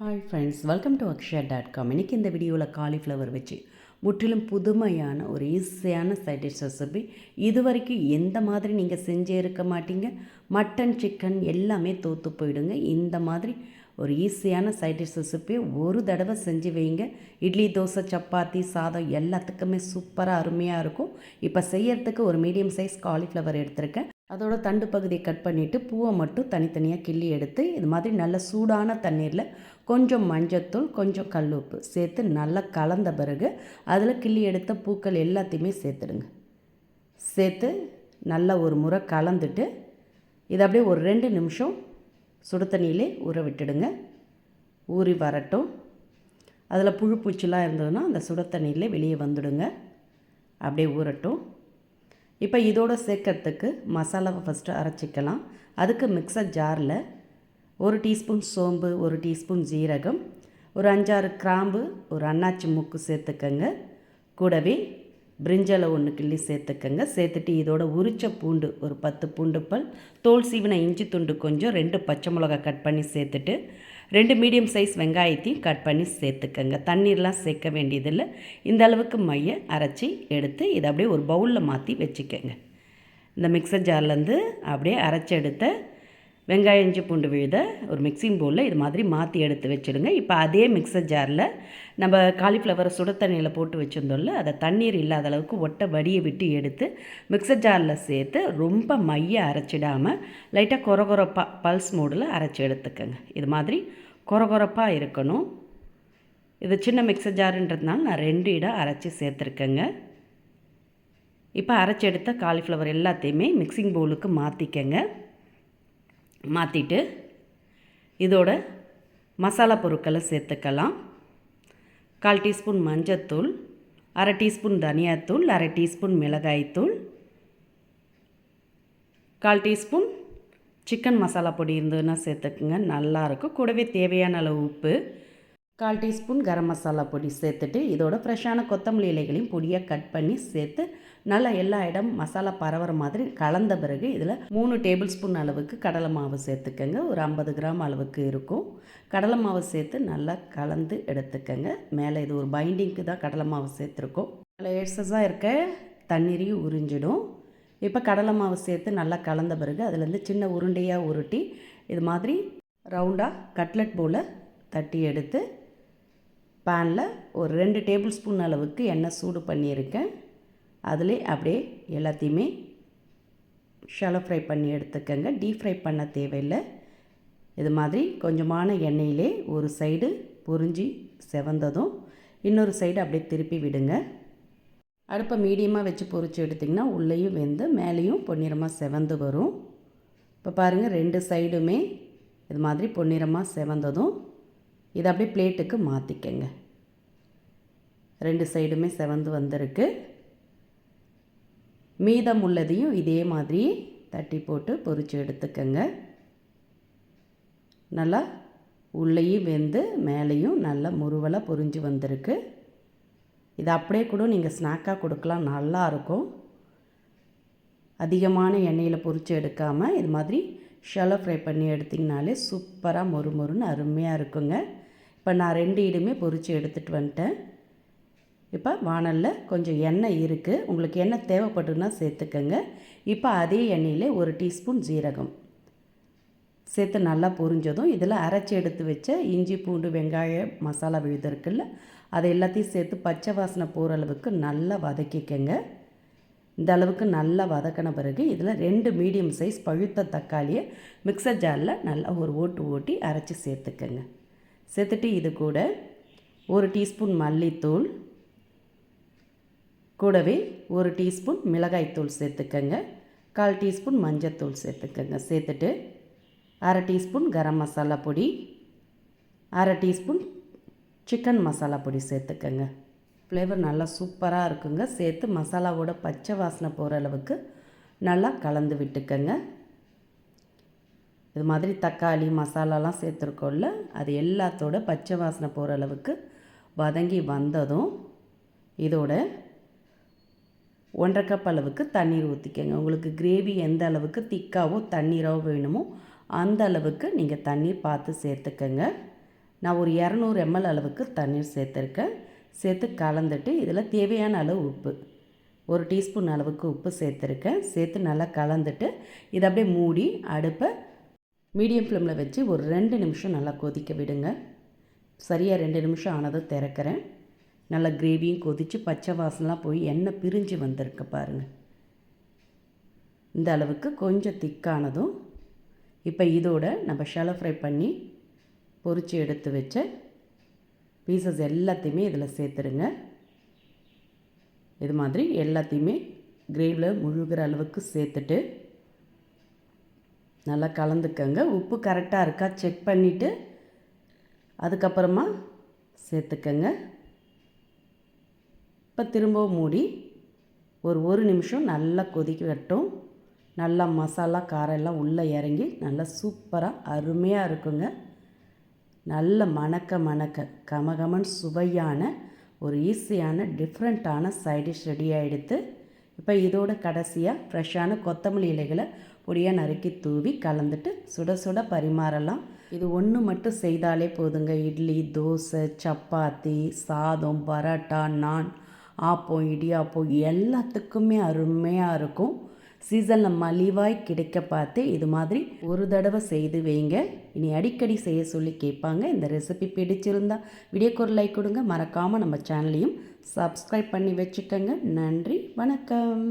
Hi friends welcome to Akshaya dot com இன்றைக்கி இந்த வீடியோவில் காலிஃப்ளவர் வச்சு முற்றிலும் புதுமையான ஒரு ஈஸியான சைட் டிஷ் ரெசிபி இது வரைக்கும் எந்த மாதிரி நீங்கள் செஞ்சே இருக்க மாட்டீங்க? மட்டன் சிக்கன் எல்லாமே தோற்று போயிடுங்க. இந்த மாதிரி ஒரு ஈஸியான சைட் டிஷ் ரெசிபியை ஒரு தடவை செஞ்சு வைங்க. இட்லி தோசை சப்பாத்தி சாதம் எல்லாத்துக்குமே சூப்பராக அருமையாக இருக்கும். இப்போ செய்யறதுக்கு ஒரு மீடியம் சைஸ் காலிஃப்ளவர் எடுத்திருக்கேன். அதோட தண்டு பகுதியை கட் பண்ணிவிட்டு பூவை மட்டும் தனித்தனியாக கிள்ளி எடுத்து இது மாதிரி நல்ல சூடான தண்ணீரில் கொஞ்சம் மஞ்சத்தூள் கொஞ்சம் கல் உப்பு சேர்த்து நல்லா கலந்த பிறகு அதில் கிள்ளி எடுத்த பூக்கள் எல்லாத்தையுமே சேர்த்துடுங்க. சேர்த்து நல்லா ஒரு முறை கலந்துட்டு இதை அப்படியே ஒரு ரெண்டு நிமிஷம் சுடு தண்ணியிலே ஊற விட்டுடுங்க. ஊறி வரட்டும். அதில் புழு பூச்சிலாம் இருந்ததுன்னா அந்த சுட தண்ணியிலே வெளியே வந்துடுங்க. அப்படியே ஊறட்டும். இப்போ இதோட சேர்க்கறதுக்கு மசாலாவை ஃபஸ்ட்டு அரைச்சிக்கலாம். அதுக்கு மிக்சர் ஜாரில் ஒரு டீஸ்பூன் சோம்பு ஒரு டீஸ்பூன் ஜீரகம் ஒரு அஞ்சாறு கிராம்பு ஒரு அன்னாச்சி மூக்கு சேர்த்துக்கங்க. கூடவே பிரிஞ்சலை ஒன்று கிள்ளி சேர்த்துக்கங்க. சேர்த்துட்டு இதோட உரிச்ச பூண்டு ஒரு பத்து பூண்டு பல் தோல் சீவின இஞ்சி துண்டு கொஞ்சம் ரெண்டு பச்சை மிளகா கட் பண்ணி சேர்த்துட்டு ரெண்டு மீடியம் சைஸ் வெங்காயத்தையும் கட் பண்ணி சேர்த்துக்கங்க. தண்ணீர்லாம் சேர்க்க வேண்டியதில்லை. இந்த அளவுக்கு மைய அரைச்சி எடுத்து இதை அப்படியே ஒரு பவுலில் மாற்றி வச்சுக்கோங்க. இந்த மிக்சர் ஜார்லேருந்து அப்படியே அரைச்சி எடுத்த வெங்காயம் இஞ்சி பூண்டு விழுத ஒரு மிக்சிங் பவுலில் இது மாதிரி மாற்றி எடுத்து வச்சுடுங்க. இப்போ அதே மிக்சர் ஜாரில் நம்ம காலிஃப்ளவரை சுட தண்ணியில் போட்டு வச்சுருந்தோம்ல அதை தண்ணீர் இல்லாத அளவுக்கு ஒட்டை வடியை விட்டு எடுத்து மிக்சர் ஜாரில் சேர்த்து ரொம்ப மைய அரைச்சிடாமல் லைட்டாக கொர கொரப்பாக பல்ஸ் மோடில் அரைச்சி எடுத்துக்கோங்க. இது மாதிரி கொர கொரப்பாக இருக்கணும். இது சின்ன மிக்சர் ஜாருன்றதுனால நான் ரெண்டு இடம் அரைச்சி சேர்த்துருக்கேங்க. இப்போ அரைச்சி எடுத்த காலிஃப்ளவர் எல்லாத்தையுமே மிக்சிங் பவுலுக்கு மாற்றிக்கங்க மாற்றிட்டு இதோட மசாலா பொருட்களை சேர்த்துக்கலாம். கால் டீஸ்பூன் மஞ்சத்தூள் அரை டீஸ்பூன் தனியாத்தூள் அரை டீஸ்பூன் மிளகாய்த்தூள் கால் டீஸ்பூன் சிக்கன் மசாலா பொடி இருந்ததுன்னா சேர்த்துக்குங்க. நல்லாயிருக்கும் கூடவே தேவையான அளவு உப்பு கால் டீஸ்பூன் கரம் மசாலா பொடி சேர்த்துட்டு இதோட ஃப்ரெஷ்ஷான கொத்தமல்லி இலைகளையும் பொடியாக கட் பண்ணி சேர்த்து நல்லா எல்லா இடம் மசாலா பரவுற மாதிரி கலந்த பிறகு இதில் மூணு டேபிள் ஸ்பூன் அளவுக்கு கடலை மாவு சேர்த்துக்கங்க. ஒரு ஐம்பது கிராம் அளவுக்கு இருக்கும். கடலை மாவு சேர்த்து நல்லா கலந்து எடுத்துக்கங்க. மேலே இது ஒரு பைண்டிங்க்கு தான் கடலை மாவு சேர்த்துருக்கோம். அதில் எக்ஸஸாக இருக்க தண்ணீரையும் உறிஞ்சிடும். இப்போ கடலை மாவு சேர்த்து நல்லா கலந்த பிறகு அதுலேருந்து சின்ன உருண்டையாக உருட்டி இது மாதிரி ரவுண்டாக கட்லெட் போல் தட்டி எடுத்து பேனில் ஒரு ரெண்டு டேபிள் ஸ்பூன் அளவுக்கு எண்ணெய் சூடு பண்ணியிருக்கேன். அதிலே அப்படியே எல்லாத்தையுமே ஷலோ ஃப்ரை பண்ணி எடுத்துக்கோங்க. டீப் ஃப்ரை பண்ண தேவையில்லை. இது மாதிரி கொஞ்சமான எண்ணெயிலே ஒரு சைடு பொறிஞ்சி செவந்ததும் இன்னொரு சைடு அப்படியே திருப்பி விடுங்க. அடுப்பை மீடியமாக வச்சு பொறிச்சு எடுத்திங்கன்னா உள்ளேயும் வெந்து மேலேயும் பொன்னிறமாக செவந்து வரும். இப்போ பாருங்கள் ரெண்டு சைடுமே இது மாதிரி பொன்னிறமாக செவந்ததும் இதை அப்படியே பிளேட்டுக்கு மாற்றிக்கங்க ரெண்டு சைடுமே செவந்து வந்திருக்கு. மீதம் உள்ளதையும் இதே மாதிரி தட்டி போட்டு பொறிச்சு எடுத்துக்கங்க. நல்லா உள்ளேயும் வெந்து மேலேயும் நல்லா முருவலாக பொறிஞ்சு வந்திருக்கு. இது அப்படியே கூட நீங்கள் ஸ்நாக்காக கொடுக்கலாம் நல்லாயிருக்கும் அதிகமான எண்ணெயில் பொறிச்சு எடுக்காமல் இது மாதிரி ஷலோ ஃப்ரை பண்ணி எடுத்திங்கனாலே சூப்பராக மொறு மொறுன்னு அருமையாக இருக்குங்க. இப்போ நான் ரெண்டு இடுமே பொறிச்சு எடுத்துகிட்டு வந்துட்டேன். இப்போ வானலில் கொஞ்சம் எண்ணெய் இருக்குது உங்களுக்கு எண்ணெய் தேவைப்பட்டுன்னா சேர்த்துக்கோங்க. இப்போ அதே எண்ணெயில் ஒரு டீஸ்பூன் ஜீரகம். சேர்த்து நல்லா பொரிஞ்சதும் இதில் அரைச்சி எடுத்து வச்ச இஞ்சி பூண்டு வெங்காய மசாலா விழுது இருக்குல்ல அதை எல்லாத்தையும் சேர்த்து பச்சை வாசனை போகிற அளவுக்கு நல்லா வதக்கிக்கங்க. இந்த அளவுக்கு நல்லா வதக்கின பிறகு இதில் ரெண்டு மீடியம் சைஸ் பழுத்த தக்காளியை மிக்சர் ஜாரில் நல்லா ஒரு ஓட்டு ஓட்டி அரைச்சி சேர்த்துக்கங்க. சேர்த்துட்டு இது கூட ஒரு டீஸ்பூன் மல்லித்தூள் கூடவே ஒரு டீஸ்பூன் மிளகாய்த்தூள் சேர்த்துக்கங்க. கால் டீஸ்பூன் மஞ்சத்தூள் சேர்த்துக்கங்க. சேர்த்துட்டு அரை டீஸ்பூன் கரம் மசாலா பொடி அரை டீஸ்பூன் சிக்கன் மசாலா பொடி சேர்த்துக்கங்க. ஃப்ளேவர் நல்லா சூப்பராக இருக்குங்க. சேர்த்து மசாலாவோட பச்சை வாசனை போகிற அளவுக்கு நல்லா கலந்து விட்டுக்கங்க. இது மாதிரி தக்காளி மசாலாலாம் சேர்த்துருக்கோம்ல. அது எல்லாத்தோட பச்சை வாசனை போகிற அளவுக்கு வதங்கி வந்ததும் இதோட ஒன்றரை கப் அளவுக்கு தண்ணீர் ஊற்றிக்கங்க உங்களுக்கு கிரேவி எந்த அளவுக்கு திக்காவோ தண்ணீராவோ வேணுமோ அந்த அளவுக்கு நீங்கள் தண்ணீர் பார்த்து சேர்த்துக்கங்க. நான் ஒரு இரநூறு எம்எல் அளவுக்கு தண்ணீர் சேர்த்துருக்கேன். சேர்த்து கலந்துட்டு இதில் தேவையான அளவு உப்பு. ஒரு டீஸ்பூன் அளவுக்கு உப்பு சேர்த்துருக்கேன். சேர்த்து நல்லா கலந்துட்டு இதை அப்படியே மூடி அடுப்பை மீடியம் ஃப்ளேமில் வச்சு ஒரு ரெண்டு நிமிஷம் நல்லா கொதிக்க விடுங்க. சரியாக ரெண்டு நிமிஷம் ஆனதும் திறக்கிறேன். நல்லா கிரேவியும் கொதித்து பச்சை வாசனெலாம் போய் எண்ணெய் பிரிஞ்சு வந்திருக்கு பாருங்கள் இந்த அளவுக்கு கொஞ்சம் திக்கானதும் இப்போ இதோட நம்ம ஷலோ ஃப்ரை பண்ணி பொரித்து எடுத்து வச்ச பீசஸ் எல்லாத்தையுமே இதில் சேர்த்துருங்க இது மாதிரி எல்லாத்தையுமே கிரேவியில் முழுகிற அளவுக்கு சேர்த்துட்டு நல்லா கலந்துக்கங்க. உப்பு கரெக்டாக இருக்கா செக் பண்ணிவிட்டு அதுக்கப்புறமா சேர்த்துக்கங்க. இப்போ திரும்பவும் மூடி ஒரு ஒரு நிமிஷம் நல்லா கொதிக்க கொதிக்கட்டும் நல்லா மசாலா காரம் எல்லாம் உள்ளே இறங்கி நல்லா சூப்பராக அருமையாக இருக்குங்க. நல்ல மணக்க மணக்க கமகமன் சுவையான ஒரு ஈஸியான டிஃப்ரெண்ட்டான சைடிஷ் ரெடி ஆகிடுத்து இப்போ இதோட கடைசியாக ஃப்ரெஷ்ஷான கொத்தமல்லி இலைகளை பொடியாக நறுக்கி தூவி கலந்துட்டு சுட சுட பரிமாறலாம். இது ஒன்று மட்டும் செய்தாலே போதுங்க. இட்லி தோசை சப்பாத்தி சாதம் பரோட்டா நான் ஆப்பம் இடியாப்பம் எல்லாத்துக்குமே அருமையாக இருக்கும். சீசனில் மலிவாய் கிடைக்க பார்த்து இது மாதிரி ஒரு தடவை செய்து வைங்க. இனி அடிக்கடி செய்ய சொல்லி கேட்பாங்க. இந்த ரெசிபி பிடிச்சிருந்தா வீடியோக்கு ஒரு லைக் கொடுங்க. மறக்காமல் நம்ம சேனலையும் சப்ஸ்கிரைப் பண்ணி வச்சுக்கோங்க. நன்றி. வணக்கம்.